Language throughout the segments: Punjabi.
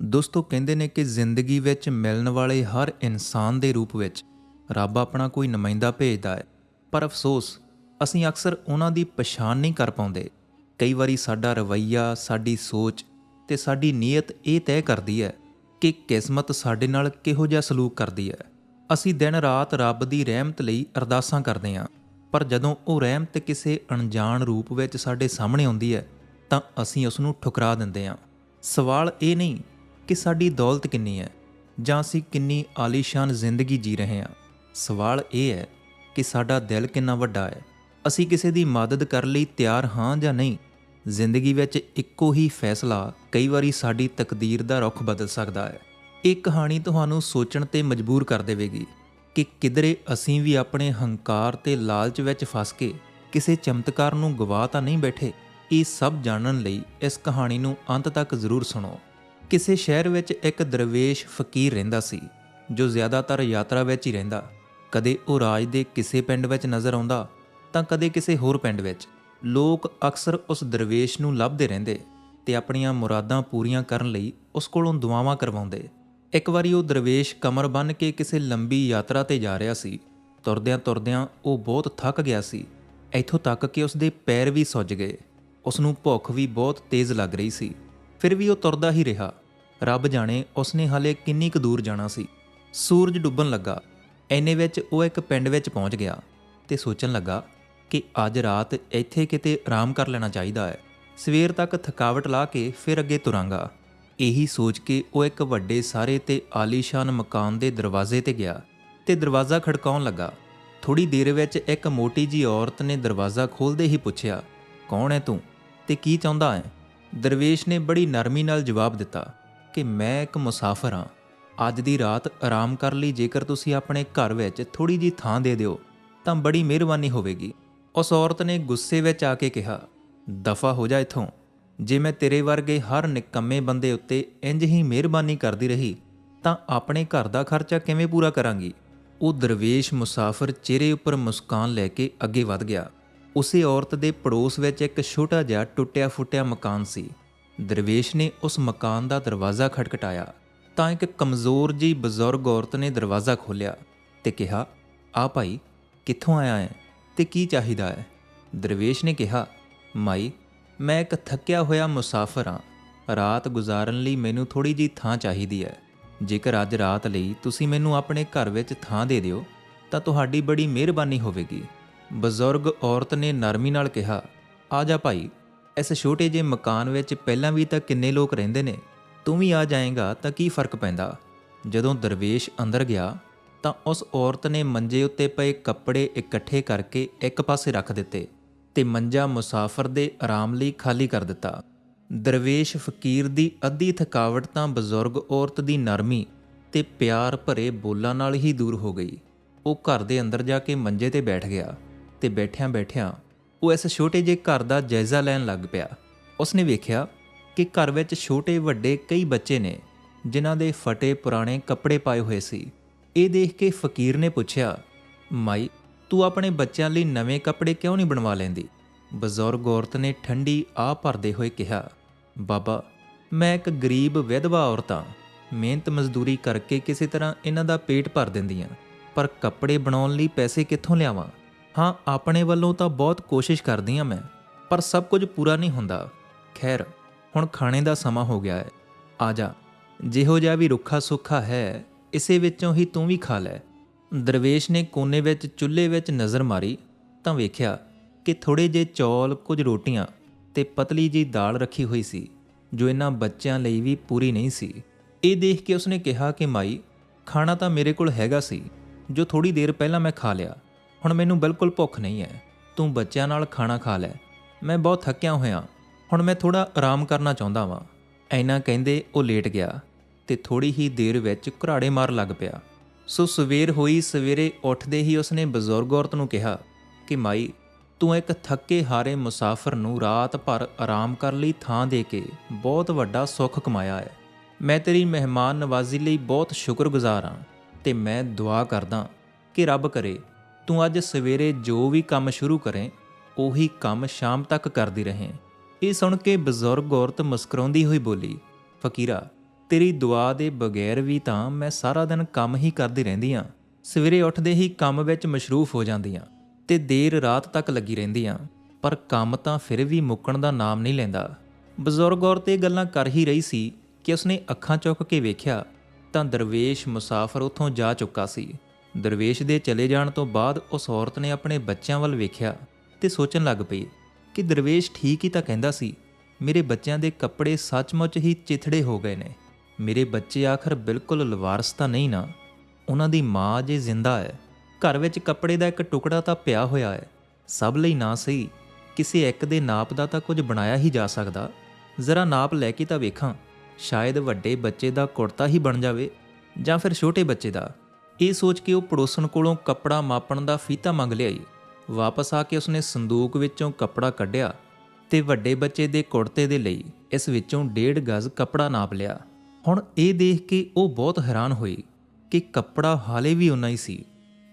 ਦੋਸਤੋ ਕਹਿੰਦੇ ਨੇ ਕਿ ਜ਼ਿੰਦਗੀ ਵਿੱਚ ਮਿਲਣ ਵਾਲੇ ਹਰ ਇਨਸਾਨ ਦੇ ਰੂਪ ਵਿੱਚ ਰੱਬ ਆਪਣਾ ਕੋਈ ਨੁਮਾਇੰਦਾ ਭੇਜਦਾ ਹੈ। ਪਰ ਅਫਸੋਸ, ਅਸੀਂ ਅਕਸਰ ਉਹਨਾਂ ਦੀ ਪਛਾਣ ਨਹੀਂ ਕਰ ਪਾਉਂਦੇ। ਕਈ ਵਾਰੀ ਸਾਡਾ ਰਵੱਈਆ, ਸਾਡੀ ਸੋਚ ਤੇ ਸਾਡੀ ਨੀਅਤ ਇਹ ਤੈਅ ਕਰਦੀ ਹੈ ਕਿ ਕਿਸਮਤ ਸਾਡੇ ਨਾਲ ਕਿਹੋ ਜਿਹਾ ਸਲੂਕ ਕਰਦੀ ਹੈ। ਅਸੀਂ ਦਿਨ ਰਾਤ ਰੱਬ ਦੀ ਰਹਿਮਤ ਲਈ ਅਰਦਾਸਾਂ ਕਰਦੇ ਹਾਂ, ਪਰ ਜਦੋਂ ਉਹ ਰਹਿਮਤ ਕਿਸੇ ਅਣਜਾਣ ਰੂਪ ਵਿੱਚ ਸਾਡੇ ਸਾਹਮਣੇ ਆਉਂਦੀ ਹੈ, ਤਾਂ ਅਸੀਂ ਉਸ ਨੂੰ ਠੁਕਰਾ ਦਿੰਦੇ ਹਾਂ। ਸਵਾਲ ਇਹ ਨਹੀਂ ਕਿ ਸਾਡੀ ਦੌਲਤ ਕਿੰਨੀ ਹੈ, ਜਾਂ ਅਸੀਂ ਕਿੰਨੀ ਆਲੀਸ਼ਾਨ ਜ਼ਿੰਦਗੀ ਜੀ ਰਹੇ ਹਾਂ। ਸਵਾਲ ਇਹ ਹੈ ਕਿ ਸਾਡਾ ਦਿਲ ਕਿੰਨਾ ਵੱਡਾ ਹੈ। ਅਸੀਂ ਕਿਸੇ ਦੀ ਮਦਦ ਕਰਨ ਲਈ ਤਿਆਰ ਹਾਂ ਜਾਂ ਨਹੀਂ? ਜ਼ਿੰਦਗੀ ਵਿੱਚ ਇੱਕੋ ਹੀ ਫੈਸਲਾ ਕਈ ਵਾਰੀ ਸਾਡੀ ਤਕਦੀਰ ਦਾ ਰੁਖ ਬਦਲ ਸਕਦਾ ਹੈ। ਇਹ ਕਹਾਣੀ ਤੁਹਾਨੂੰ ਸੋਚਣ ਤੇ ਮਜਬੂਰ ਕਰ ਦੇਵੇਗੀ ਕਿ ਕਿਧਰੇ ਅਸੀਂ ਵੀ ਆਪਣੇ ਹੰਕਾਰ ਤੇ ਲਾਲਚ ਵਿੱਚ ਫਸ ਕੇ ਕਿਸੇ ਚਮਤਕਾਰ ਨੂੰ ਗਵਾ ਤਾਂ ਨਹੀਂ ਬੈਠੇ। ਇਹ ਸਭ ਜਾਣਨ ਲਈ ਇਸ ਕਹਾਣੀ ਨੂੰ ਅੰਤ ਤੱਕ ਜ਼ਰੂਰ ਸੁਣੋ। ਕਿਸੇ ਸ਼ਹਿਰ ਵਿੱਚ ਇੱਕ ਦਰਵੇਸ਼ ਫਕੀਰ ਰਹਿੰਦਾ ਸੀ, ਜੋ ਜ਼ਿਆਦਾਤਰ ਯਾਤਰਾ ਵਿੱਚ ਹੀ ਰਹਿੰਦਾ। ਕਦੇ ਉਹ ਰਾਜ ਦੇ ਕਿਸੇ ਪਿੰਡ ਵਿੱਚ ਨਜ਼ਰ ਆਉਂਦਾ, ਤਾਂ ਕਦੇ ਕਿਸੇ ਹੋਰ ਪਿੰਡ ਵਿੱਚ। ਲੋਕ ਅਕਸਰ ਉਸ ਦਰਵੇਸ਼ ਨੂੰ ਲੱਭਦੇ ਰਹਿੰਦੇ ਤੇ ਆਪਣੀਆਂ ਮੁਰਾਦਾਂ ਪੂਰੀਆਂ ਕਰਨ ਲਈ ਉਸ ਕੋਲੋਂ ਦੁਆਵਾਂ ਕਰਵਾਉਂਦੇ। ਇੱਕ ਵਾਰੀ ਉਹ ਦਰਵੇਸ਼ ਕਮਰ ਬੰਨ੍ਹ ਕੇ ਕਿਸੇ ਲੰਬੀ ਯਾਤਰਾ ਤੇ ਜਾ ਰਿਹਾ ਸੀ। ਤੁਰਦਿਆਂ ਤੁਰਦਿਆਂ ਉਹ ਬਹੁਤ ਥੱਕ ਗਿਆ ਸੀ। ਇੱਥੋਂ ਤੱਕ ਕਿ ਉਸ ਦੇ ਪੈਰ ਵੀ ਸੁੱਜ ਗਏ। ਉਸ ਨੂੰ ਭੁੱਖ ਵੀ ਬਹੁਤ ਤੇਜ਼ ਲੱਗ ਰਹੀ ਸੀ। ਫਿਰ ਵੀ ਉਹ ਤੁਰਦਾ ਹੀ ਰਿਹਾ। ਰੱਬ ਜਾਣੇ ਉਸਨੇ ਹਾਲੇ ਕਿੰਨੀ ਕੁ ਦੂਰ ਜਾਣਾ ਸੀ। ਸੂਰਜ ਡੁੱਬਣ ਲੱਗਾ। ਐਨੇ ਵਿੱਚ ਉਹ ਇੱਕ ਪਿੰਡ ਵਿੱਚ ਪਹੁੰਚ ਗਿਆ ਤੇ ਸੋਚਣ ਲੱਗਾ ਕਿ ਅੱਜ ਰਾਤ ਇੱਥੇ ਕਿਤੇ ਆਰਾਮ ਕਰ ਲੈਣਾ ਚਾਹੀਦਾ ਹੈ। ਸਵੇਰ ਤੱਕ ਥਕਾਵਟ ਲਾ ਕੇ ਫਿਰ ਅੱਗੇ ਤੁਰਾਂਗਾ। ਇਹੀ ਸੋਚ ਕੇ ਉਹ ਇੱਕ ਵੱਡੇ ਸਾਰੇ ਤੇ ਆਲੀਸ਼ਾਨ ਮਕਾਨ ਦੇ ਦਰਵਾਜ਼ੇ ਤੇ ਗਿਆ ਤੇ ਦਰਵਾਜ਼ਾ ਖੜਕਾਉਣ ਲੱਗਾ। ਥੋੜੀ ਦੇਰ ਵਿੱਚ ਇੱਕ ਮੋਟੀ ਜੀ ਔਰਤ ਨੇ ਦਰਵਾਜ਼ਾ ਖੋਲਦੇ ਹੀ ਪੁੱਛਿਆ, ਕੌਣ ਹੈ ਤੂੰ ਤੇ ਕੀ ਚਾਹੁੰਦਾ ਹੈ ਦਰਵੇਸ਼ ਨੇ ਬੜੀ ਨਰਮੀ ਨਾਲ ਜਵਾਬ ਦਿੱਤਾ ਕਿ ਮੈਂ ਇੱਕ ਮੁਸਾਫਰ ਹਾਂ। ਅੱਜ ਦੀ ਰਾਤ ਆਰਾਮ ਕਰ ਲਈ, ਜੇਕਰ ਤੁਸੀਂ ਆਪਣੇ ਘਰ ਵਿੱਚ ਥੋੜੀ ਜੀ ਥਾਂ ਦੇ ਦਿਓ, ਤਾਂ ਬੜੀ ਮਿਹਰਬਾਨੀ ਹੋਵੇਗੀ। ਉਸ ਔਰਤ ਨੇ ਗੁੱਸੇ ਵਿੱਚ ਆ ਕੇ ਕਿਹਾ, ਦਫਾ ਹੋ ਜਾ ਇਥੋਂ। ਜੇ ਮੈਂ ਤੇਰੇ ਵਰਗੇ ਹਰ ਨਿਕੰਮੇ ਬੰਦੇ ਉੱਤੇ ਇੰਜ ਹੀ ਮਿਹਰਬਾਨੀ ਕਰਦੀ ਰਹੀ, ਤਾਂ ਆਪਣੇ ਘਰ ਦਾ ਖਰਚਾ ਕਿਵੇਂ ਪੂਰਾ ਕਰਾਂਗੀ? ਉਹ ਦਰਵੇਸ਼ ਮੁਸਾਫਰ ਚਿਹਰੇ ਉੱਪਰ ਮੁਸਕਾਨ ਲੈ ਕੇ ਅੱਗੇ ਵਧ ਗਿਆ। ਉਸੇ ਔਰਤ ਦੇ ਪੜੋਸ ਵਿੱਚ ਇੱਕ ਛੋਟਾ ਜਿਹਾ ਟੁੱਟਿਆ ਫੁੱਟਿਆ ਮਕਾਨ ਸੀ। ਦਰਵੇਸ਼ ਨੇ ਉਸ ਮਕਾਨ ਦਾ ਦਰਵਾਜ਼ਾ ਖਟਖਟਾਇਆ ਤਾਂ ਇੱਕ ਕਮਜ਼ੋਰ ਜੀ ਬਜ਼ੁਰਗ ਔਰਤ ਨੇ ਦਰਵਾਜ਼ਾ ਖੋਲ੍ਹਿਆ ਤੇ ਕਿਹਾ, ਆ ਭਾਈ, ਕਿੱਥੋਂ ਆਇਆ ਹੈ ਤੇ ਕੀ ਚਾਹੀਦਾ ਹੈ? ਦਰਵੇਸ਼ ਨੇ ਕਿਹਾ, ਮਾਈ, ਮੈਂ ਇੱਕ ਥੱਕਿਆ ਹੋਇਆ ਮੁਸਾਫਰ ਹਾਂ। ਰਾਤ ਗੁਜ਼ਾਰਨ ਲਈ ਮੈਨੂੰ ਥੋੜੀ ਜੀ ਥਾਂ ਚਾਹੀਦੀ ਹੈ। ਜੇਕਰ ਅੱਜ ਰਾਤ ਲਈ ਤੁਸੀਂ ਮੈਨੂੰ ਆਪਣੇ ਘਰ ਵਿੱਚ ਥਾਂ ਦੇ ਦਿਓ, ਤਾਂ ਤੁਹਾਡੀ ਬੜੀ ਮਿਹਰਬਾਨੀ ਹੋਵੇਗੀ। ਬਜ਼ੁਰਗ ਔਰਤ ਨੇ ਨਰਮੀ ਨਾਲ ਕਿਹਾ, ਆ ਜਾ ਭਾਈ ਇਸ ਛੋਟੇ ਜਿਹੇ ਮਕਾਨ ਵਿੱਚ ਪਹਿਲਾਂ ਵੀ ਤਾਂ ਕਿੰਨੇ ਲੋਕ ਰਹਿੰਦੇ ਨੇ, ਤੂੰ ਵੀ ਆ ਜਾਏਗਾ ਤਾਂ ਕੀ ਫ਼ਰਕ ਪੈਂਦਾ? ਜਦੋਂ ਦਰਵੇਸ਼ ਅੰਦਰ ਗਿਆ, ਤਾਂ ਉਸ ਔਰਤ ਨੇ ਮੰਜੇ ਉੱਤੇ ਪਏ ਕੱਪੜੇ ਇਕੱਠੇ ਕਰਕੇ ਇੱਕ ਪਾਸੇ ਰੱਖ ਦਿੱਤੇ ਤੇ ਮੰਜਾ ਮੁਸਾਫਰ ਦੇ ਆਰਾਮ ਲਈ ਖਾਲੀ ਕਰ ਦਿੱਤਾ। ਦਰਵੇਸ਼ ਫਕੀਰ ਦੀ ਅੱਧੀ ਥਕਾਵਟ ਤਾਂ ਬਜ਼ੁਰਗ ਔਰਤ ਦੀ ਨਰਮੀ ਤੇ ਪਿਆਰ ਭਰੇ ਬੋਲਾਂ ਨਾਲ ਹੀ ਦੂਰ ਹੋ ਗਈ। ਉਹ ਘਰ ਦੇ ਅੰਦਰ ਜਾ ਕੇ ਮੰਜੇ ਤੇ ਬੈਠ ਗਿਆ ਤੇ ਬੈਠਿਆਂ ਬੈਠਿਆਂ ਉਹ ਇਸ ਛੋਟੇ ਜਿਹੇ ਘਰ ਦਾ ਜਾਇਜ਼ਾ ਲੈਣ ਲੱਗ ਪਿਆ। ਉਸਨੇ ਵੇਖਿਆ ਕਿ ਘਰ ਵਿੱਚ ਛੋਟੇ ਵੱਡੇ ਕਈ ਬੱਚੇ ਨੇ, ਜਿਨ੍ਹਾਂ ਦੇ ਫਟੇ ਪੁਰਾਣੇ ਕੱਪੜੇ ਪਾਏ ਹੋਏ ਸੀ। ਇਹ ਦੇਖ ਕੇ ਫਕੀਰ ਨੇ ਪੁੱਛਿਆ, ਮਾਈ, ਤੂੰ ਆਪਣੇ ਬੱਚਿਆਂ ਲਈ ਨਵੇਂ ਕੱਪੜੇ ਕਿਉਂ ਨਹੀਂ ਬਣਵਾ ਲੈਂਦੀ? ਬਜ਼ੁਰਗ ਔਰਤ ਨੇ ਠੰਡੀ ਆ ਭਰਦੇ ਹੋਏ ਕਿਹਾ, ਬਾਬਾ, ਮੈਂ ਇੱਕ ਗਰੀਬ ਵਿਧਵਾ ਔਰਤ ਹਾਂ। ਮਿਹਨਤ ਮਜ਼ਦੂਰੀ ਕਰਕੇ ਕਿਸੇ ਤਰ੍ਹਾਂ ਇਹਨਾਂ ਦਾ ਪੇਟ ਭਰ ਦਿੰਦੀ ਹਾਂ, ਪਰ ਕੱਪੜੇ ਬਣਾਉਣ ਲਈ ਪੈਸੇ ਕਿੱਥੋਂ ਲਿਆਵਾਂ? ਹਾਂ, ਆਪਣੇ ਵੱਲੋਂ ਤਾਂ ਬਹੁਤ ਕੋਸ਼ਿਸ਼ ਕਰਦੀ ਹਾਂ ਮੈਂ, ਪਰ ਸਭ ਕੁਝ ਪੂਰਾ ਨਹੀਂ ਹੁੰਦਾ। ਖੈਰ, ਹੁਣ ਖਾਣੇ ਦਾ ਸਮਾਂ ਹੋ ਗਿਆ ਹੈ। ਆ ਜਾ, ਜਿਹੋ ਜਿਹਾ ਵੀ ਰੁੱਖਾ ਸੁੱਖਾ ਹੈ, ਇਸੇ ਵਿੱਚੋਂ ਹੀ ਤੂੰ ਵੀ ਖਾ ਲੈ। ਦਰਵੇਸ਼ ਨੇ ਕੋਨੇ ਵਿੱਚ ਚੁੱਲ੍ਹੇ ਵਿੱਚ ਨਜ਼ਰ ਮਾਰੀ, ਤਾਂ ਵੇਖਿਆ ਕਿ ਥੋੜੇ ਜਿਹੇ ਚੌਲ, ਕੁਝ ਰੋਟੀਆਂ ਤੇ ਪਤਲੀ ਜੀ ਦਾਲ ਰੱਖੀ ਹੋਈ ਸੀ, ਜੋ ਇਹਨਾਂ ਬੱਚਿਆਂ ਲਈ ਵੀ ਪੂਰੀ ਨਹੀਂ ਸੀ। ਇਹ ਦੇਖ ਕੇ ਉਸਨੇ ਕਿਹਾ ਕਿ ਮਾਈ, ਖਾਣਾ ਤਾਂ ਮੇਰੇ ਕੋਲ ਹੈਗਾ ਸੀ, ਜੋ ਥੋੜੀ ਦੇਰ ਪਹਿਲਾਂ ਮੈਂ ਖਾ ਲਿਆ। ਹੁਣ ਮੈਨੂੰ ਬਿਲਕੁਲ ਭੁੱਖ ਨਹੀਂ ਹੈ। ਤੂੰ ਬੱਚਿਆਂ ਨਾਲ ਖਾਣਾ ਖਾ ਲੈ। ਮੈਂ ਬਹੁਤ ਥੱਕਿਆ ਹੋਇਆ। ਹੁਣ ਮੈਂ ਥੋੜਾ ਆਰਾਮ ਕਰਨਾ ਚਾਹੁੰਦਾ ਵਾਂ। ਐਨਾ ਕਹਿੰਦੇ ਉਹ ਲੇਟ ਗਿਆ ਤੇ ਥੋੜੀ ਹੀ ਦੇਰ ਵਿੱਚ ਘਰਾੜੇ ਮਾਰ ਲੱਗ ਪਿਆ। ਸੋ ਸਵੇਰ ਹੋਈ ਸਵੇਰੇ ਉੱਠਦੇ ਹੀ ਉਸਨੇ ਬਜ਼ੁਰਗ ਔਰਤ ਨੂੰ ਕਿਹਾ ਕਿ ਮਾਈ, ਤੂੰ ਇੱਕ ਥੱਕੇ ਹਾਰੇ ਮੁਸਾਫਰ ਨੂੰ ਰਾਤ ਭਰ ਆਰਾਮ ਕਰਨ ਲਈ ਥਾਂ ਦੇ ਕੇ ਬਹੁਤ ਵੱਡਾ ਸੁੱਖ ਕਮਾਇਆ ਹੈ। ਮੈਂ ਤੇਰੀ ਮਹਿਮਾਨ ਨਵਾਜ਼ੀ ਲਈ ਬਹੁਤ ਸ਼ੁਕਰਗੁਜ਼ਾਰ ਹਾਂ ਤੇ ਮੈਂ ਦੁਆ ਕਰਦਾ ਕਿ ਰੱਬ ਕਰੇ ਤੂੰ ਅੱਜ ਸਵੇਰੇ ਜੋ ਵੀ ਕੰਮ ਸ਼ੁਰੂ ਕਰੇ, ਉਹੀ ਕੰਮ ਸ਼ਾਮ ਤੱਕ ਕਰਦੀ ਰਹੇ। ਇਹ ਸੁਣ ਕੇ ਬਜ਼ੁਰਗ ਔਰਤ ਮੁਸਕਰਾਉਂਦੀ ਹੋਈ ਬੋਲੀ, ਫਕੀਰਾ, ਤੇਰੀ ਦੁਆ ਦੇ ਬਗੈਰ ਵੀ ਤਾਂ ਮੈਂ ਸਾਰਾ ਦਿਨ ਕੰਮ ਹੀ ਕਰਦੀ ਰਹਿੰਦੀ ਆ ਸਵੇਰੇ ਉੱਠਦੇ ਹੀ ਕੰਮ ਵਿੱਚ ਮਸ਼ਰੂਫ ਹੋ ਜਾਂਦੀ ਆ ਤੇ ਦੇਰ ਰਾਤ ਤੱਕ ਲੱਗੀ ਰਹਿੰਦੀ ਆ ਪਰ ਕੰਮ ਤਾਂ ਫਿਰ ਵੀ ਮੁੱਕਣ ਦਾ ਨਾਮ ਨਹੀਂ ਲੈਂਦਾ। ਬਜ਼ੁਰਗ ਔਰਤ ਇਹ ਗੱਲਾਂ ਕਰ ਹੀ ਰਹੀ ਸੀ ਕਿ ਉਸਨੇ ਅੱਖਾਂ ਚੁੱਕ ਕੇ ਵੇਖਿਆ ਤਾਂ ਦਰਵੇਸ਼ ਮੁਸਾਫਰ ਉੱਥੋਂ ਜਾ ਚੁੱਕਾ ਸੀ। ਦਰਵੇਸ਼ ਦੇ ਚਲੇ ਜਾਣ ਤੋਂ ਬਾਅਦ ਉਸ ਔਰਤ ਨੇ ਆਪਣੇ ਬੱਚਿਆਂ ਵੱਲ ਵੇਖਿਆ ਤੇ ਸੋਚਣ ਲੱਗ ਪਈ ਕਿ ਦਰਵੇਸ਼ ਠੀਕ ਹੀ ਤਾਂ ਕਹਿੰਦਾ ਸੀ, ਮੇਰੇ ਬੱਚਿਆਂ ਦੇ ਕੱਪੜੇ ਸੱਚਮੁੱਚ ਹੀ ਚਿਥੜੇ ਹੋ ਗਏ ਨੇ। ਮੇਰੇ ਬੱਚੇ ਆਖਰ ਬਿਲਕੁਲ ਲਵਾਰਸ ਤਾਂ ਨਹੀਂ ਨਾ। ਉਹਨਾਂ ਦੀ ਮਾਂ ਜੇ ਜ਼ਿੰਦਾ ਹੈ। ਘਰ ਵਿੱਚ ਕੱਪੜੇ ਦਾ ਇੱਕ ਟੁਕੜਾ ਤਾਂ ਪਿਆ ਹੋਇਆ ਹੈ। ਸਭ ਲਈ ਨਾ ਸਹੀ, ਕਿਸੇ ਇੱਕ ਦੇ ਨਾਪ ਦਾ ਤਾਂ ਕੁਝ ਬਣਾਇਆ ਹੀ ਜਾ ਸਕਦਾ। ਜ਼ਰਾ ਨਾਪ ਲੈ ਕੇ ਤਾਂ ਵੇਖਾਂ, ਸ਼ਾਇਦ ਵੱਡੇ ਬੱਚੇ ਦਾ ਕੁੜਤਾ ਹੀ ਬਣ ਜਾਵੇ ਜਾਂ ਫਿਰ ਛੋਟੇ ਬੱਚੇ ਦਾ। ਇਹ ਸੋਚ ਕੇ ਉਹ ਪੜੋਸਣ ਕੋਲੋਂ ਕੱਪੜਾ ਮਾਪਣ ਦਾ ਫੀਤਾ ਮੰਗ ਲਿਆਈ। ਵਾਪਸ ਆ ਕੇ ਉਸਨੇ ਸੰਦੂਕ ਵਿੱਚੋਂ ਕੱਪੜਾ ਕੱਢਿਆ ਤੇ ਵੱਡੇ ਬੱਚੇ ਦੇ ਕੁੜਤੇ ਦੇ ਲਈ ਇਸ ਵਿੱਚੋਂ ਡੇਢ ਗਜ਼ ਕੱਪੜਾ ਨਾਪ ਲਿਆ। ਹੁਣ ਇਹ ਦੇਖ ਕੇ ਉਹ ਬਹੁਤ ਹੈਰਾਨ ਹੋਈ ਕਿ ਕੱਪੜਾ ਹਾਲੇ ਵੀ ਉਨਾ ਹੀ ਸੀ।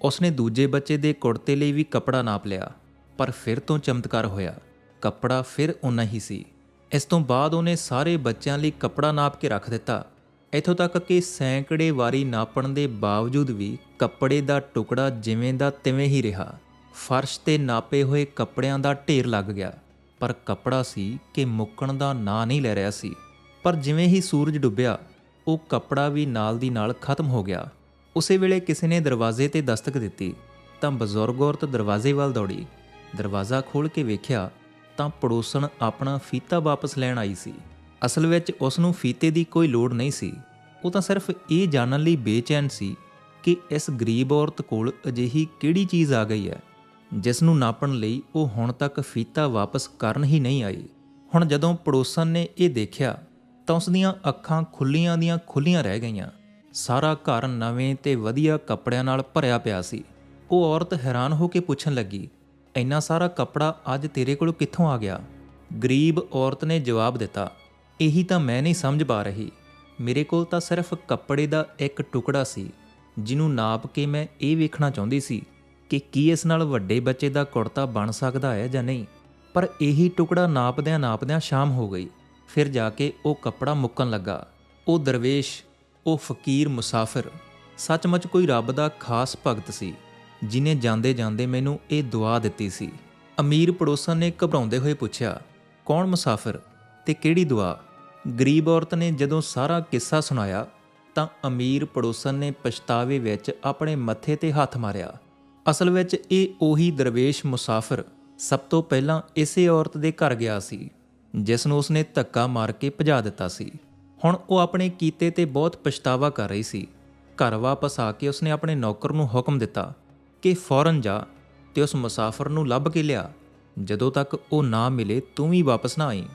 ਉਸਨੇ ਦੂਜੇ ਬੱਚੇ ਦੇ ਕੁੜਤੇ ਲਈ ਵੀ ਕੱਪੜਾ ਨਾਪ ਲਿਆ, ਪਰ ਫਿਰ ਤੋਂ ਚਮਤਕਾਰ ਹੋਇਆ। ਕੱਪੜਾ ਫਿਰ ਉਨਾ ਹੀ ਸੀ। ਇਸ ਤੋਂ ਬਾਅਦ ਉਹਨੇ ਸਾਰੇ ਬੱਚਿਆਂ ਲਈ ਕੱਪੜਾ ਨਾਪ ਕੇ ਰੱਖ ਦਿੱਤਾ। ਇੱਥੋਂ ਤੱਕ ਕਿ ਸੈਂਕੜੇ ਵਾਰੀ ਨਾਪਣ ਦੇ ਬਾਵਜੂਦ ਵੀ ਕੱਪੜੇ ਦਾ ਟੁਕੜਾ ਜਿਵੇਂ ਦਾ ਤਿਵੇਂ ਹੀ ਰਿਹਾ। ਫਰਸ਼ ਤੇ ਨਾਪੇ ਹੋਏ ਕੱਪੜਿਆਂ ਦਾ ਢੇਰ ਲੱਗ ਗਿਆ। ਪਰ ਕੱਪੜਾ ਸੀ ਕਿ ਮੁੱਕਣ ਦਾ ਨਾਂ ਨਹੀਂ ਲੈ ਰਿਹਾ ਸੀ। ਪਰ ਜਿਵੇਂ ਹੀ ਸੂਰਜ ਡੁੱਬਿਆ, ਉਹ ਕੱਪੜਾ ਵੀ ਨਾਲ ਦੀ ਨਾਲ ਖਤਮ ਹੋ ਗਿਆ। ਉਸੇ ਵੇਲੇ ਕਿਸੇ ਨੇ ਦਰਵਾਜ਼ੇ ਤੇ ਦਸਤਕ ਦਿੱਤੀ। ਤਾਂ ਬਜ਼ੁਰਗ ਔਰਤ ਦਰਵਾਜ਼ੇ ਵੱਲ ਦੌੜੀ। ਦਰਵਾਜ਼ਾ ਖੋਲ੍ਹ ਕੇ ਵੇਖਿਆ ਤਾਂ ਪੜੋਸਣ ਆਪਣਾ ਫੀਤਾ ਵਾਪਸ ਲੈਣ ਆਈ ਸੀ। ਅਸਲ ਵਿੱਚ ਉਸ ਨੂੰ ਫੀਤੇ ਦੀ ਕੋਈ ਲੋੜ ਨਹੀਂ ਸੀ। ਉਹ ਤਾਂ ਸਿਰਫ ਇਹ ਜਾਣਨ ਲਈ ਬੇਚੈਨ ਸੀ ਕਿ ਇਸ ਗਰੀਬ ਔਰਤ ਕੋਲ ਅਜਿਹੀ ਕਿਹੜੀ ਚੀਜ਼ ਆ ਗਈ ਹੈ ਜਿਸ ਨੂੰ ਨਾਪਣ ਲਈ ਉਹ ਹੁਣ ਤੱਕ ਫੀਤਾ ਵਾਪਸ ਕਰਨ ਹੀ ਨਹੀਂ ਆਈ। ਹੁਣ ਜਦੋਂ ਪੜੋਸਨ ਨੇ ਇਹ ਦੇਖਿਆ, ਤਾਂ ਉਸ ਦੀਆਂ ਅੱਖਾਂ ਖੁੱਲੀਆਂ ਦੀਆਂ ਖੁੱਲੀਆਂ ਰਹਿ ਗਈਆਂ। ਸਾਰਾ ਘਰ ਨਵੇਂ ਤੇ ਵਧੀਆ ਕੱਪੜਿਆਂ ਨਾਲ ਭਰਿਆ ਪਿਆ ਸੀ। ਉਹ ਔਰਤ ਹੈਰਾਨ ਹੋ ਕੇ ਪੁੱਛਣ ਲੱਗੀ, ਇੰਨਾ ਸਾਰਾ ਕੱਪੜਾ ਅੱਜ ਤੇਰੇ ਕੋਲ ਕਿੱਥੋਂ ਆ ਗਿਆ? ਗਰੀਬ ਔਰਤ ਨੇ ਜਵਾਬ ਦਿੱਤਾ ਇਹੀ ਤਾਂ ਮੈਂ ਨਹੀਂ ਸਮਝ ਪਾ ਰਹੀ। ਮੇਰੇ ਕੋਲ ਤਾਂ ਸਿਰਫ ਕੱਪੜੇ ਦਾ ਇੱਕ ਟੁਕੜਾ ਸੀ, ਜਿਹਨੂੰ ਨਾਪ ਕੇ ਮੈਂ ਇਹ ਵੇਖਣਾ ਚਾਹੁੰਦੀ ਸੀ ਕਿ ਕੀ ਇਸ ਨਾਲ ਵੱਡੇ ਬੱਚੇ ਦਾ ਕੁੜਤਾ ਬਣ ਸਕਦਾ ਹੈ ਜਾਂ ਨਹੀਂ। ਪਰ ਇਹੀ ਟੁਕੜਾ ਨਾਪਦਿਆਂ ਨਾਪਦਿਆਂ ਸ਼ਾਮ ਹੋ ਗਈ। ਫਿਰ ਜਾ ਕੇ ਉਹ ਕੱਪੜਾ ਮੁੱਕਣ ਲੱਗਾ। ਉਹ ਦਰਵੇਸ਼, ਉਹ ਫਕੀਰ ਮੁਸਾਫਿਰ, ਸੱਚਮੁੱਚ ਕੋਈ ਰੱਬ ਦਾ ਖਾਸ ਭਗਤ ਸੀ ਜਿਨੇ ਜਾਂਦੇ ਜਾਂਦੇ ਮੈਨੂੰ ਇਹ ਦੁਆ ਦਿੱਤੀ ਸੀ। ਅਮੀਰ ਪੜੋਸਨ ਨੇ ਘਬਰਾਉਂਦੇ ਹੋਏ ਪੁੱਛਿਆ, ਕੌਣ ਮੁਸਾਫਿਰ? ਤੇ ਕਿਹੜੀ ਦੁਆ? ਗਰੀਬ ਔਰਤ ਨੇ ਜਦੋਂ ਸਾਰਾ ਕਿੱਸਾ ਸੁਣਾਇਆ, ਤਾਂ ਅਮੀਰ ਪੜੋਸਨ ਨੇ ਪਛਤਾਵੇ ਵਿੱਚ ਆਪਣੇ ਮੱਥੇ ਤੇ ਹੱਥ ਮਾਰਿਆ। ਅਸਲ ਵਿੱਚ ਇਹ ਉਹੀ ਦਰਵੇਸ਼ ਮੁਸਾਫਰ ਸਭ ਤੋਂ ਪਹਿਲਾਂ ਇਸੇ ਔਰਤ ਦੇ ਘਰ ਗਿਆ ਸੀ, ਜਿਸ ਨੂੰ ਉਸਨੇ ਧੱਕਾ ਮਾਰ ਕੇ ਭਜਾ ਦਿੱਤਾ ਸੀ। ਹੁਣ ਉਹ ਆਪਣੇ ਕੀਤੇ ਤੇ ਬਹੁਤ ਪਛਤਾਵਾ ਕਰ ਰਹੀ ਸੀ। ਘਰ ਵਾਪਸ ਆ ਕੇ ਉਸਨੇ ਆਪਣੇ ਨੌਕਰ ਨੂੰ ਹੁਕਮ ਦਿੱਤਾ ਕਿ ਫੌਰਨ ਜਾ ਤੇ ਉਸ ਮੁਸਾਫਰ ਨੂੰ ਲੱਭ ਕੇ ਲਿਆ। ਜਦੋਂ ਤੱਕ ਉਹ ਨਾ ਮਿਲੇ, ਤੂੰ ਵੀ ਵਾਪਸ ਨਾ ਆਈ।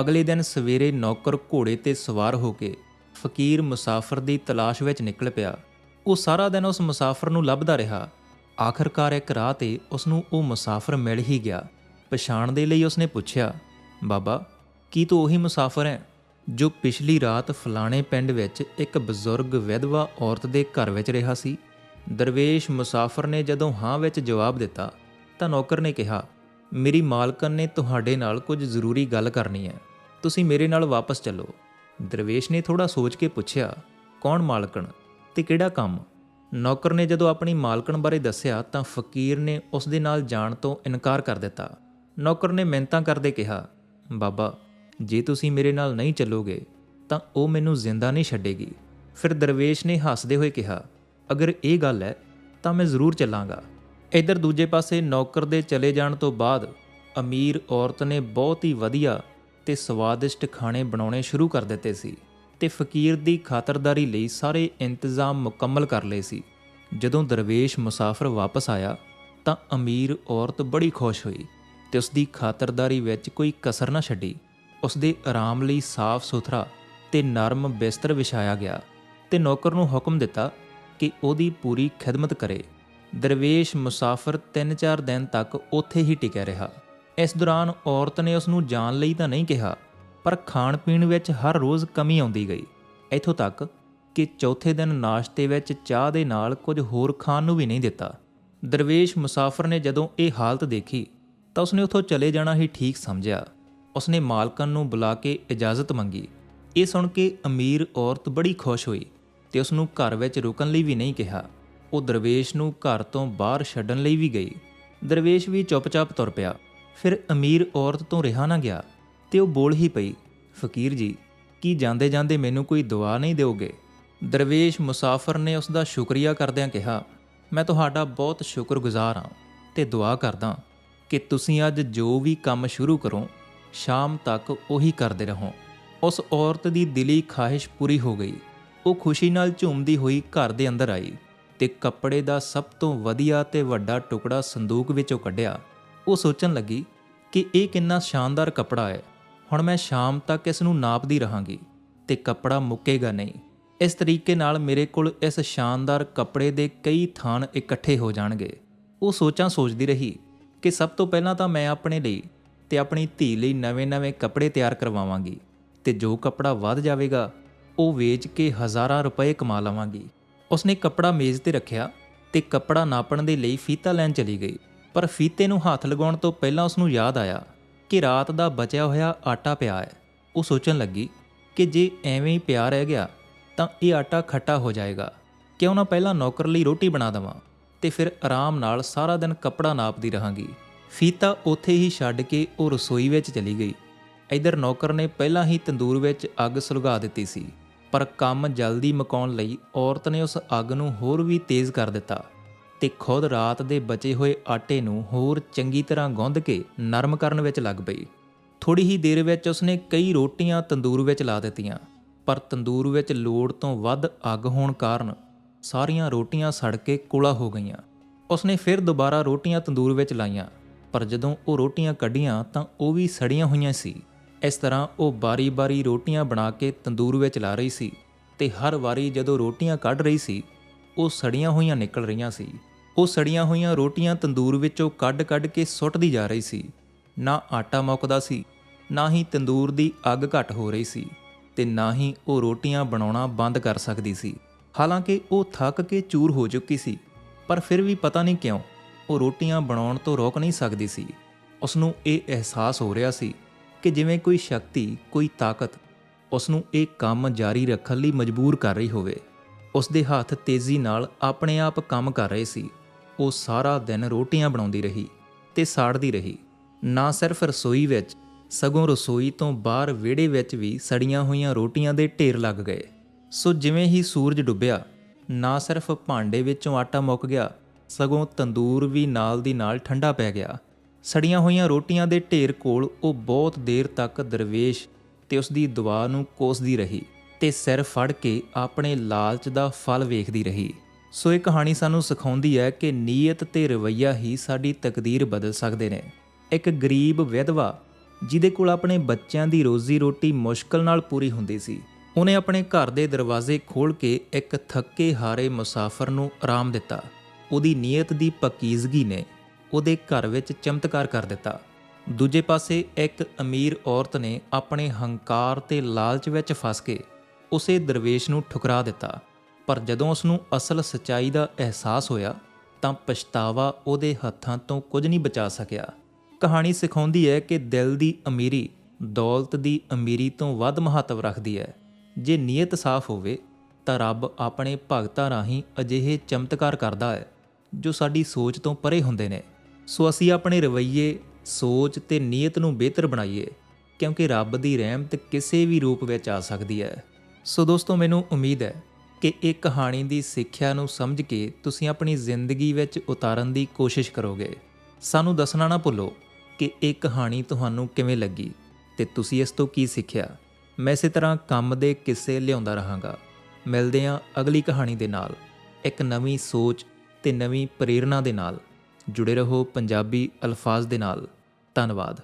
ਅਗਲੇ ਦਿਨ ਸਵੇਰੇ ਨੌਕਰ ਘੋੜੇ ਤੇ ਸਵਾਰ ਹੋ ਕੇ ਫਕੀਰ ਮੁਸਾਫਰ ਦੀ ਤਲਾਸ਼ ਵਿੱਚ ਨਿਕਲ ਪਿਆ। ਉਹ ਸਾਰਾ ਦਿਨ ਉਸ ਮੁਸਾਫਰ ਨੂੰ ਲੱਭਦਾ ਰਿਹਾ। ਆਖਰਕਾਰ ਇੱਕ ਰਾਹ ਤੇ ਉਸ ਨੂੰ ਉਹ ਮੁਸਾਫਰ ਮਿਲ ਹੀ ਗਿਆ। ਪਛਾਣ ਦੇ ਲਈ ਉਸਨੇ ਪੁੱਛਿਆ, ਬਾਬਾ, ਕੀ ਤੂੰ ਉਹੀ ਮੁਸਾਫਰ ਹੈ ਜੋ ਪਿਛਲੀ ਰਾਤ ਫਲਾਣੇ ਪਿੰਡ ਵਿੱਚ ਇੱਕ ਬਜ਼ੁਰਗ ਵਿਧਵਾ ਔਰਤ ਦੇ ਘਰ ਵਿੱਚ ਰਿਹਾ ਸੀ? ਦਰਵੇਸ਼ ਮੁਸਾਫਰ ਨੇ ਜਦੋਂ ਹਾਂ ਵਿੱਚ ਜਵਾਬ ਦਿੱਤਾ ਤਾਂ ਨੌਕਰ ਨੇ ਕਿਹਾ ਮੇਰੀ ਮਾਲਕਨ ਨੇ ਤੁਹਾਡੇ ਨਾਲ ਕੁਝ ਜ਼ਰੂਰੀ ਗੱਲ ਕਰਨੀ ਹੈ। ਤੁਸੀਂ ਮੇਰੇ ਨਾਲ ਵਾਪਸ ਚੱਲੋ। ਦਰਵੇਸ਼ ਨੇ ਥੋੜਾ ਸੋਚ ਕੇ ਪੁੱਛਿਆ, ਕੌਣ ਮਾਲਕਣ ਤੇ ਕਿਹੜਾ ਕੰਮ? ਨੌਕਰ ਨੇ ਜਦੋਂ ਆਪਣੀ ਮਾਲਕਣ ਬਾਰੇ ਦੱਸਿਆ ਤਾਂ ਫਕੀਰ ਨੇ ਉਸ ਦੇ ਨਾਲ ਜਾਣ ਤੋਂ ਇਨਕਾਰ ਕਰ ਦਿੱਤਾ। ਨੌਕਰ ਨੇ ਮਿਹਨਤਾਂ ਕਰਦੇ ਕਿਹਾ, ਬਾਬਾ, ਜੇ ਤੁਸੀਂ ਮੇਰੇ ਨਾਲ ਨਹੀਂ ਚੱਲੋਗੇ, ਤਾਂ ਉਹ ਮੈਨੂੰ ਜ਼ਿੰਦਾ ਨਹੀਂ ਛੱਡੇਗੀ। ਫਿਰ ਦਰਵੇਸ਼ ਨੇ ਹੱਸਦੇ ਹੋਏ ਕਿਹਾ, ਅਗਰ ਇਹ ਗੱਲ ਹੈ, ਤਾਂ ਮੈਂ ਜ਼ਰੂਰ ਚੱਲਾਂਗਾ। ਇੱਧਰ ਦੂਜੇ ਪਾਸੇ ਨੌਕਰ ਦੇ ਚਲੇ ਜਾਣ ਤੋਂ ਬਾਅਦ ਅਮੀਰ ਔਰਤ ਨੇ ਬਹੁਤ ਹੀ ਵਧੀਆ ਤੇ ਸਵਾਦਿਸ਼ਟ ਖਾਣੇ ਬਣਾਉਣੇ ਸ਼ੁਰੂ ਕਰ ਦਿੱਤੇ ਸੀ ਤੇ ਫਕੀਰ ਦੀ ਖਾਤਰਦਾਰੀ ਲਈ ਸਾਰੇ ਇੰਤਜ਼ਾਮ ਮੁਕੰਮਲ ਕਰ ਲਏ ਸੀ। ਜਦੋਂ ਦਰਵੇਸ਼ ਮੁਸਾਫਰ ਵਾਪਸ ਆਇਆ ਤਾਂ ਅਮੀਰ ਔਰਤ ਬੜੀ ਖੁਸ਼ ਹੋਈ ਤੇ ਉਸ ਦੀ ਖਾਤਰਦਾਰੀ ਵਿੱਚ ਕੋਈ ਕਸਰ ਨਾ ਛੱਡੀ। ਉਸ ਦੇ ਆਰਾਮ ਲਈ ਸਾਫ਼ ਸੁਥਰਾ ਤੇ ਨਰਮ ਬਿਸਤਰ ਵਿਛਾਇਆ ਗਿਆ ਤੇ ਨੌਕਰ ਨੂੰ ਹੁਕਮ ਦਿੱਤਾ ਕਿ ਉਹਦੀ ਪੂਰੀ ਖਿਦਮਤ ਕਰੇ। ਦਰਵੇਸ਼ ਮੁਸਾਫਰ 3-4 ਦਿਨ ਤੱਕ ਉੱਥੇ ਹੀ ਟਿਕਿਆ ਰਿਹਾ। ਇਸ ਦੌਰਾਨ ਔਰਤ ਨੇ ਉਸ ਨੂੰ ਜਾਣ ਲਈ ਤਾਂ ਨਹੀਂ ਕਿਹਾ, ਪਰ ਖਾਣ ਪੀਣ ਵਿੱਚ ਹਰ ਰੋਜ਼ ਕਮੀ ਆਉਂਦੀ ਗਈ। ਇੱਥੋਂ ਤੱਕ ਕਿ ਚੌਥੇ ਦਿਨ ਨਾਸ਼ਤੇ ਵਿੱਚ ਚਾਹ ਦੇ ਨਾਲ ਕੁਝ ਹੋਰ ਖਾਣ ਨੂੰ ਵੀ ਨਹੀਂ ਦਿੱਤਾ। ਦਰਵੇਸ਼ ਮੁਸਾਫਰ ਨੇ ਜਦੋਂ ਇਹ ਹਾਲਤ ਦੇਖੀ, ਤਾਂ ਉਸਨੇ ਉੱਥੋਂ ਚਲੇ ਜਾਣਾ ਹੀ ਠੀਕ ਸਮਝਿਆ। ਉਸਨੇ ਮਾਲਕਨ ਨੂੰ ਬੁਲਾ ਕੇ ਇਜਾਜ਼ਤ ਮੰਗੀ। ਇਹ ਸੁਣ ਕੇ ਅਮੀਰ ਔਰਤ ਬੜੀ ਖੁਸ਼ ਹੋਈ ਤੇ ਉਸ ਨੂੰ ਘਰ ਵਿੱਚ ਰੁਕਣ ਲਈ ਵੀ ਨਹੀਂ ਕਿਹਾ। ਉਹ ਦਰਵੇਸ਼ ਨੂੰ ਘਰ ਤੋਂ ਬਾਹਰ ਛੱਡਣ ਲਈ ਵੀ ਗਈ। ਦਰਵੇਸ਼ ਵੀ ਚੁੱਪਚਾਪ ਤੁਰ ਪਿਆ। ਫਿਰ ਅਮੀਰ ਔਰਤ ਤੋਂ ਰਿਹਾ ਨਾ ਗਿਆ ਤੇ ਉਹ ਬੋਲ ਹੀ ਪਈ, ਫਕੀਰ ਜੀ, ਕੀ ਜਾਂਦੇ ਜਾਂਦੇ ਮੈਨੂੰ ਕੋਈ ਦੁਆ ਨਹੀਂ ਦਿਓਗੇ? ਦਰਵੇਸ਼ ਮੁਸਾਫਰ ਨੇ ਉਸ ਦਾ ਸ਼ੁਕਰੀਆ ਕਰਦਿਆਂ ਕਿਹਾ, ਮੈਂ ਤੁਹਾਡਾ ਬਹੁਤ ਸ਼ੁਕਰਗੁਜ਼ਾਰ ਹਾਂ ਤੇ ਦੁਆ ਕਰਦਾ ਕਿ ਤੁਸੀਂ ਅੱਜ ਜੋ ਵੀ ਕੰਮ ਸ਼ੁਰੂ ਕਰੋ, ਸ਼ਾਮ ਤੱਕ ਉਹੀ ਕਰਦੇ ਰਹੋ। ਉਸ ਔਰਤ ਦੀ ਦਿਲੀ ਖਾਹਿਸ਼ ਪੂਰੀ ਹੋ ਗਈ। ਉਹ ਖੁਸ਼ੀ ਨਾਲ ਝੂਮਦੀ ਹੋਈ ਘਰ ਦੇ ਅੰਦਰ ਆਈ। ਤੇ ਕੱਪੜੇ ਦਾ ਸਭ ਤੋਂ ਵਧੀਆ ਤੇ ਵੱਡਾ ਟੁਕੜਾ ਸੰਦੂਕ ਵਿੱਚੋਂ ਕੱਢਿਆ। ਉਹ ਸੋਚਣ ਲੱਗੀ ਕਿ ਇਹ ਕਿੰਨਾ ਸ਼ਾਨਦਾਰ ਕੱਪੜਾ ਹੈ। ਹੁਣ ਮੈਂ ਸ਼ਾਮ ਤੱਕ ਇਸ ਨੂੰ ਨਾਪਦੀ ਰਹਾਂਗੀ ਤੇ ਕੱਪੜਾ ਮੁੱਕੇਗਾ ਨਹੀਂ। ਇਸ ਤਰੀਕੇ ਨਾਲ ਮੇਰੇ ਕੋਲ ਇਸ ਸ਼ਾਨਦਾਰ ਕੱਪੜੇ ਦੇ ਕਈ ਥਾਨ ਇਕੱਠੇ ਹੋ ਜਾਣਗੇ। ਉਹ ਸੋਚਾਂ ਸੋਚਦੀ ਰਹੀ ਕਿ ਸਭ ਤੋਂ ਪਹਿਲਾਂ ਤਾਂ ਮੈਂ ਆਪਣੇ ਲਈ ਤੇ ਆਪਣੀ ਧੀ ਲਈ ਨਵੇਂ-ਨਵੇਂ ਕੱਪੜੇ ਤਿਆਰ ਕਰਵਾਵਾਂਗੀ ਤੇ ਜੋ ਕੱਪੜਾ ਵੱਧ ਜਾਵੇਗਾ, ਉਹ ਵੇਚ ਕੇ ਹਜ਼ਾਰਾਂ ਰੁਪਏ ਕਮਾ ਲਵਾਂਗੀ। ਉਸਨੇ ਕੱਪੜਾ ਮੇਜ਼ ਤੇ ਰੱਖਿਆ ਤੇ ਕੱਪੜਾ ਨਾਪਣ ਦੇ ਲਈ ਫੀਤਾ ਲੈਣ ਚਲੀ ਗਈ। ਪਰ ਫੀਤੇ ਨੂੰ ਹੱਥ ਲਗਾਉਣ ਤੋਂ ਪਹਿਲਾਂ ਉਸ ਨੂੰ ਯਾਦ ਆਇਆ ਕਿ ਰਾਤ ਦਾ ਬਚਿਆ ਹੋਇਆ ਆਟਾ ਪਿਆ ਹੈ। ਉਹ ਸੋਚਣ ਲੱਗੀ ਕਿ ਜੇ ਐਵੇਂ ਹੀ ਪਿਆ ਰਹਿ ਗਿਆ ਤਾਂ ਇਹ ਆਟਾ ਖੱਟਾ ਹੋ ਜਾਏਗਾ। ਕਿਉਂ ਨਾ ਪਹਿਲਾਂ ਨੌਕਰ ਲਈ ਰੋਟੀ ਬਣਾ ਦਵਾਂ ਤੇ ਫਿਰ ਆਰਾਮ ਨਾਲ ਸਾਰਾ ਦਿਨ ਕੱਪੜਾ ਨਾਪਦੀ ਰਹਾਂਗੀ। ਫੀਤਾ ਉੱਥੇ ਹੀ ਛੱਡ ਕੇ ਉਹ ਰਸੋਈ ਵਿੱਚ ਚਲੀ ਗਈ। ਇਧਰ ਨੌਕਰ ਨੇ ਪਹਿਲਾਂ ਹੀ ਤੰਦੂਰ ਵਿੱਚ ਅੱਗ ਸੁਲਗਾ ਦਿੱਤੀ ਸੀ। ਪਰ ਕੰਮ ਜਲਦੀ ਮੁਕਾਉਣ ਲਈ ਔਰਤ ਨੇ ਉਸ ਅੱਗ ਨੂੰ ਹੋਰ ਵੀ ਤੇਜ਼ ਕਰ ਦਿੱਤਾ ਤੇ ਖੁਦ ਰਾਤ ਦੇ ਬਚੇ ਹੋਏ ਆਟੇ ਨੂੰ ਹੋਰ ਚੰਗੀ ਤਰ੍ਹਾਂ ਗੁੰਦ ਕੇ ਨਰਮ ਕਰਨ ਵਿੱਚ ਲੱਗ ਪਈ। ਥੋੜੀ ਹੀ ਦੇਰ ਵਿੱਚ ਉਸਨੇ ਕਈ ਰੋਟੀਆਂ ਤੰਦੂਰ ਵਿੱਚ ਲਾ ਦਿੱਤੀਆਂ, ਪਰ ਤੰਦੂਰ ਵਿੱਚ ਲੋੜ ਤੋਂ ਵੱਧ ਅੱਗ ਹੋਣ ਕਾਰਨ ਸਾਰੀਆਂ ਰੋਟੀਆਂ ਸੜ ਕੇ ਕੋਲਾ ਹੋ ਗਈਆਂ। ਉਸਨੇ ਫਿਰ ਦੁਬਾਰਾ ਰੋਟੀਆਂ ਤੰਦੂਰ ਵਿੱਚ ਲਾਈਆਂ, ਪਰ ਜਦੋਂ ਉਹ ਰੋਟੀਆਂ ਕੱਢੀਆਂ ਤਾਂ ਉਹ ਵੀ ਸੜੀਆਂ ਹੋਈਆਂ ਸੀ। ਇਸ ਤਰ੍ਹਾਂ ਉਹ ਬਾਰੀ-ਬਾਰੀ ਰੋਟੀਆਂ ਬਣਾ ਕੇ ਤੰਦੂਰ ਵਿੱਚ ਲਾ ਰਹੀ ਸੀ ਤੇ ਹਰ ਵਾਰੀ ਜਦੋਂ ਰੋਟੀਆਂ ਕੱਢ ਰਹੀ ਸੀ, ਉਹ ਸੜੀਆਂ ਹੋਈਆਂ ਨਿਕਲ ਰਹੀਆਂ ਸੀ। ਉਹ ਸੜੀਆਂ ਹੋਈਆਂ ਰੋਟੀਆਂ ਤੰਦੂਰ ਵਿੱਚੋਂ ਕੱਢ-ਕੱਢ ਕੇ ਸੁੱਟਦੀ ਜਾ ਰਹੀ ਸੀ। ਨਾ ਆਟਾ ਮੁੱਕਦਾ ਸੀ, ਨਾ ਹੀ ਤੰਦੂਰ ਦੀ ਅੱਗ ਘਟ ਹੋ ਰਹੀ ਸੀ ਤੇ ਨਾ ਹੀ ਉਹ ਰੋਟੀਆਂ ਬਣਾਉਣਾ ਬੰਦ ਕਰ ਸਕਦੀ ਸੀ। ਹਾਲਾਂਕਿ ਉਹ ਥੱਕ ਕੇ ਚੂਰ ਹੋ ਚੁੱਕੀ ਸੀ, ਪਰ ਫਿਰ ਵੀ ਪਤਾ ਨਹੀਂ ਕਿਉਂ ਉਹ ਰੋਟੀਆਂ ਬਣਾਉਣ ਤੋਂ ਰੋਕ ਨਹੀਂ ਸਕਦੀ ਸੀ। ਉਸ ਨੂੰ ਇਹ ਅਹਿਸਾਸ ਹੋ ਰਿਹਾ ਸੀ ਕਿ ਜਿਵੇਂ ਕੋਈ ਸ਼ਕਤੀ, ਕੋਈ ਤਾਕਤ ਉਸ ਨੂੰ ਇਹ ਕੰਮ ਜਾਰੀ ਰੱਖਣ ਲਈ ਮਜਬੂਰ ਕਰ ਰਹੀ ਹੋਵੇ। ਉਸ ਦੇ ਹੱਥ ਤੇਜ਼ੀ ਨਾਲ ਆਪਣੇ ਆਪ ਕੰਮ ਕਰ ਰਹੇ ਸੀ। ਉਹ ਸਾਰਾ ਦਿਨ ਰੋਟੀਆਂ ਬਣਾਉਂਦੀ ਰਹੀ ਤੇ ਸਾੜਦੀ ਰਹੀ। ਨਾ ਸਿਰਫ ਰਸੋਈ ਵਿੱਚ, ਸਗੋਂ ਰਸੋਈ ਤੋਂ ਬਾਹਰ ਵਿਹੜੇ ਵਿੱਚ ਵੀ ਸੜੀਆਂ ਹੋਈਆਂ ਰੋਟੀਆਂ ਦੇ ਢੇਰ ਲੱਗ ਗਏ। ਸੋ ਜਿਵੇਂ ਹੀ ਸੂਰਜ ਡੁੱਬਿਆ, ਨਾ ਸਿਰਫ ਭਾਂਡੇ ਵਿੱਚੋਂ ਆਟਾ ਮੁੱਕ ਗਿਆ, ਸਗੋਂ ਤੰਦੂਰ ਵੀ ਨਾਲ ਦੀ ਨਾਲ ਠੰਡਾ ਪੈ ਗਿਆ। ਸੜੀਆਂ ਹੋਈਆਂ ਰੋਟੀਆਂ ਦੇ ਢੇਰ ਕੋਲ ਉਹ ਬਹੁਤ ਦੇਰ ਤੱਕ ਦਰਵੇਸ਼ ਤੇ ਉਸ ਦੀ ਦੁਆ ਨੂੰ ਕੋਸਦੀ ਰਹੀ ਤੇ ਸਿਰ ਫੜ ਕੇ ਆਪਣੇ ਲਾਲਚ ਦਾ ਫਲ ਵੇਖਦੀ ਰਹੀ। ਸੋ ਇਹ ਕਹਾਣੀ ਸਾਨੂੰ ਸਿਖਾਉਂਦੀ ਹੈ ਕਿ ਨੀਅਤ ਤੇ ਰਵੱਈਆ ਹੀ ਸਾਡੀ ਤਕਦੀਰ ਬਦਲ ਸਕਦੇ ਨੇ। ਇੱਕ ਗਰੀਬ ਵਿਧਵਾ, ਜਿਹਦੇ ਕੋਲ ਆਪਣੇ ਬੱਚਿਆਂ ਦੀ ਰੋਜ਼ੀ ਰੋਟੀ ਮੁਸ਼ਕਲ ਨਾਲ ਪੂਰੀ ਹੁੰਦੀ ਸੀ, ਉਹਨੇ ਆਪਣੇ ਘਰ ਦੇ ਦਰਵਾਜ਼ੇ ਖੋਲ ਕੇ ਇੱਕ ਥੱਕੇ ਹਾਰੇ ਮੁਸਾਫਰ ਨੂੰ ਆਰਾਮ ਦਿੱਤਾ। ਉਹਦੀ ਨੀਅਤ ਦੀ ਪਕੀਜ਼ਗੀ ਨੇ ਉਹਦੇ ਘਰ ਵਿੱਚ ਚਮਤਕਾਰ ਕਰ ਦਿੱਤਾ। ਦੂਜੇ ਪਾਸੇ ਇੱਕ ਅਮੀਰ ਔਰਤ ਨੇ ਆਪਣੇ ਹੰਕਾਰ ਤੇ ਲਾਲਚ ਵਿੱਚ ਫਸ ਕੇ ਉਸੇ ਦਰਵੇਸ਼ ਨੂੰ ਠੁਕਰਾ ਦਿੱਤਾ। ਪਰ ਜਦੋਂ ਉਸ ਨੂੰ ਅਸਲ ਸਚਾਈ ਦਾ ਅਹਿਸਾਸ ਹੋਇਆ, ਤਾਂ ਪਛਤਾਵਾ ਉਹਦੇ ਹੱਥਾਂ ਤੋਂ ਕੁਝ ਨਹੀਂ ਬਚਾ ਸਕਿਆ। ਕਹਾਣੀ ਸਿਖਾਉਂਦੀ ਹੈ ਕਿ ਦਿਲ ਦੀ ਅਮੀਰੀ ਦੌਲਤ ਦੀ ਅਮੀਰੀ ਤੋਂ ਵੱਧ ਮਹੱਤਵ ਰੱਖਦੀ ਹੈ। ਜੇ ਨੀਅਤ ਸਾਫ਼ ਹੋਵੇ, ਤਾਂ ਰੱਬ ਆਪਣੇ ਭਗਤਾਂ ਰਾਹੀਂ ਅਜਿਹੇ ਚਮਤਕਾਰ ਕਰਦਾ ਹੈ, ਜੋ ਸਾਡੀ ਸੋਚ ਤੋਂ ਪਰੇ ਹੁੰਦੇ ਨੇ। ਸੋ ਅਸੀਂ ਆਪਣੇ ਰਵੱਈਏ, ਸੋਚ ਤੇ ਨੀਅਤ ਨੂੰ ਬਿਹਤਰ ਬਣਾਈਏ, ਕਿਉਂਕਿ ਰੱਬ ਦੀ ਰਹਿਮਤ ਕਿਸੇ ਵੀ ਰੂਪ ਵਿੱਚ ਆ ਸਕਦੀ ਹੈ। ਸੋ ਦੋਸਤੋ, ਮੈਨੂੰ ਉਮੀਦ ਹੈ ਕਿ ਇਹ ਕਹਾਣੀ ਦੀ ਸਿੱਖਿਆ ਨੂੰ ਸਮਝ ਕੇ ਤੁਸੀਂ ਆਪਣੀ ਜ਼ਿੰਦਗੀ ਵਿੱਚ ਉਤਾਰਨ ਦੀ ਕੋਸ਼ਿਸ਼ ਕਰੋਗੇ। ਸਾਨੂੰ ਦੱਸਣਾ ਨਾ ਭੁੱਲੋ ਕਿ ਇਹ ਕਹਾਣੀ ਤੁਹਾਨੂੰ ਕਿਵੇਂ ਲੱਗੀ ਤੇ ਤੁਸੀਂ ਇਸ ਤੋਂ ਕੀ ਸਿੱਖਿਆ। ਮੈਂ ਇਸੇ ਤਰ੍ਹਾਂ ਕੰਮ ਦੇ ਕਿੱਸੇ ਲਿਆਉਂਦਾ ਰਹਾਂਗਾ। ਮਿਲਦੇ ਹਾਂ ਅਗਲੀ ਕਹਾਣੀ ਦੇ ਨਾਲ, ਇੱਕ ਨਵੀਂ ਸੋਚ ਤੇ ਨਵੀਂ ਪ੍ਰੇਰਣਾ ਦੇ ਨਾਲ। ਜੁੜੇ ਰਹੋ ਪੰਜਾਬੀ ਅਲਫਾਜ਼ ਦੇ ਨਾਲ। ਧੰਨਵਾਦ।